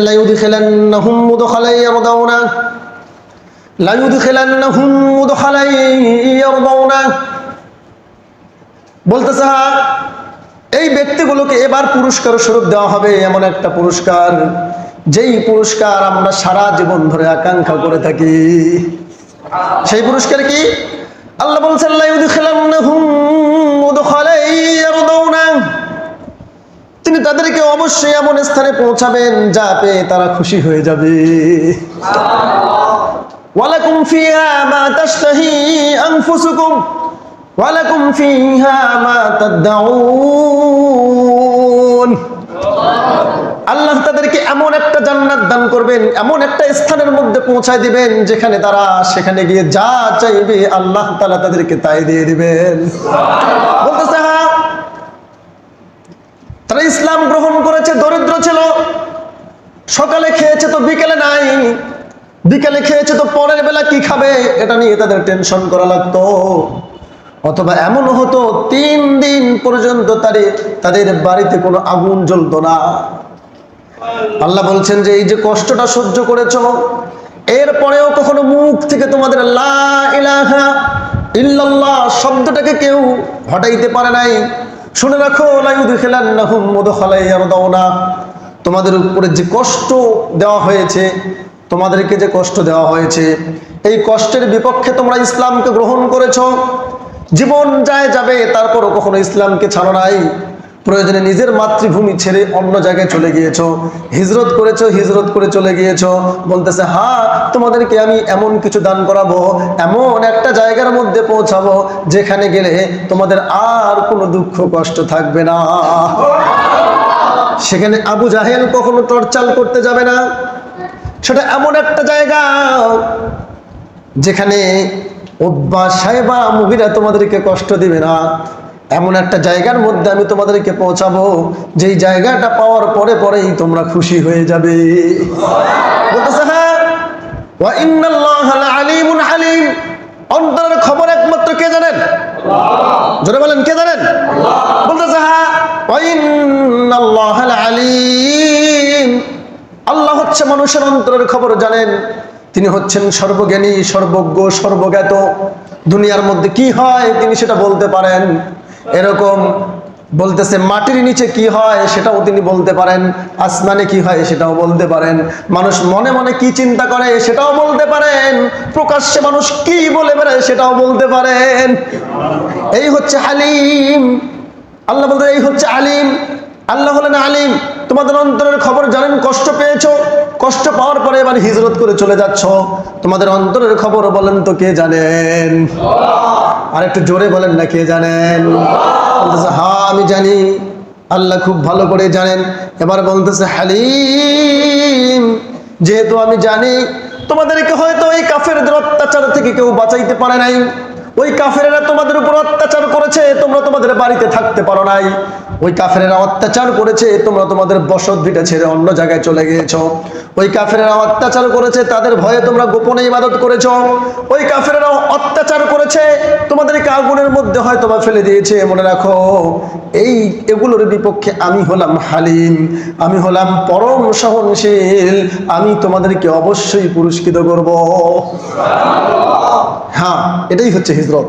লাইউদি খেলেন হুম লাইউদি খেলেন হুম বলতেছে হ্যাঁ এই ব্যক্তিগুলোকে এবার পুরস্কার স্বরূপ দেওয়া হবে এমন একটা পুরস্কার, যেই পুরস্কার আমরা সারা জীবন ধরে আকাঙ্ক্ষা করে থাকি। সেই পুরস্কার কি? আল্লাহ বলছেন লাইউদি খেলেন অবশ্যই এমন স্থানে পৌঁছাবেন যা পেয়ে তারা খুশি হয়ে যাবে। ওয়ালাকুম ফিহা মা তাশতাহি আনফুসুকুম, ওয়ালাকুম ফিহা মা তাদউন। আল্লাহ তাদেরকে এমন একটা জান্নাত দান করবেন, এমন একটা স্থানের মধ্যে পৌঁছায় দিবেন, যেখানে তারা সেখানে গিয়ে যা চাইবে আল্লাহ তালা তাদেরকে তাই দিয়ে দিবেন। বলতেছে হ্যাঁ তারা ইসলাম গ্রহণ দরিদ্র ছিল, সকালে খেয়েছে তো বিকেলে নাই, বিকেলে খেয়েছে তো পরের বেলা কি খাবে, এটা নিয়ে তাদের টেনশন করা লাগতো। অথবা এমন হতো, তিন দিন পর্যন্ত তারে, তাদের বাড়িতে কোনো আগুন জ্বলতো না। আল্লাহ বলছেন যে, এই যে কষ্টটা সহ্য করেছ, এরপরেও কখনো মুখ থেকে তোমাদের লা ইলাহা ইল্লাল্লাহ শব্দটাকে কেউ হটাইতে পারে নাই। শুনে রাখো তোমাদের উপরে যে কষ্ট দেওয়া হয়েছে, তোমাদেরকে যে কষ্ট দেওয়া হয়েছে, এই কষ্টের বিপক্ষে তোমরা ইসলামকে গ্রহণ করেছ। জীবন যায় যাবে, তারপরও কখনো ইসলামকে ছাড়ো নাই। প্রয়োজনে নিজের মাতৃভূমি ছেড়ে অন্য জায়গায় চলে গিয়েছো। হিজরত করেছ, হিজরত করে চলে গিয়েছো। বলতেছে হ্যাঁ তোমাদেরকে আমি এমন কিছু দান করাবো, এমন একটা জায়গার মধ্যে পৌঁছাবো, যেখানে গেলে তোমাদের আর কোনো দুঃখ, কষ্ট থাকবে না। সেখানে আবু জাহেল কখনো টর্চাল করতে যাবে না। সেটা এমন একটা জায়গা যেখানে উদ্বা সাহেবা মুহিরা তোমাদেরকে কষ্ট দিবে না। এমন একটা জায়গার মধ্যে আমি তোমাদেরকে পৌঁছাবো যেই জায়গাটা পাওয়ার পরে পরেই তোমরা খুশি হয়ে যাবে। হ্যাঁ আলিম অন্তরের খবর একমাত্র কে জানেন? জোরে বলেন কে জানেন? বলতেছে হ্যাঁ লাআলিম। আল্লাহ হচ্ছে মানুষের অন্তরের খবর জানেন। তিনি হচ্ছেন সর্বজ্ঞানী সর্বজ্ঞ সর্বজ্ঞাত। দুনিয়ার মধ্যে কি হয় তিনি সেটা বলতে পারেন। এরকম বলতেছে, মাটির নিচে কি হয় সেটাও তিনি বলতে পারেন, আসমানে কি হয় সেটাও বলতে পারেন। মানুষ মনে মনে কি চিন্তা করে সেটাও বলতে পারেন, প্রকাশ্যে মানুষ কি বলে বেড়ায় সেটাও বলতে পারেন। এই হচ্ছে হালিম আল্লাহ বলতে এই হচ্ছে আলিম। আল্লাহ হলেন আলিম। তোমাদের অন্তরের খবর জানেন, কষ্ট পেয়েছ? কষ্ট পাওয়ার পরে এবার হিজরত করে চলে যাচ্ছ। তোমাদের অন্তরের খবর বলেন তো কে জানেন? আর একটু জোরে বলেন না কে জানেন? হা, আমি জানি। আল্লাহ খুব ভালো করে জানেন। এবার বলতেছে, হালিম, যেহেতু আমি জানি, তোমাদেরকে হয়তো ওই কাফেরদের অত্যাচার থেকে কেউ বাঁচাইতে পারে নাই। ওই কাফেরা তোমাদের উপর অত্যাচার তোমরা তোমাদের বাড়িতে থাকতে পারো নাই। ওই কাফেরেরা অত্যাচার করেছে, তোমরা তোমাদের বসত ভিটা ছেড়ে অন্য জায়গায় চলে গিয়েছো। ওই কাফেরেরা অত্যাচার করেছে, তাদের ভয়ে তোমরা গোপনে ইবাদত করেছ। ওই কাফেরেরা অত্যাচার করেছে তোমাদেরকে আগুনের মধ্যে হয়তো বা ফেলে দিয়েছে, মনে রাখো। এই এগুলোর বিপক্ষে আমি হলাম হালিম, আমি হলাম পরম সহনশীল, আমি তোমাদেরকে অবশ্যই পুরস্কৃত করব। হ্যাঁ এটাই হচ্ছে হিজরত।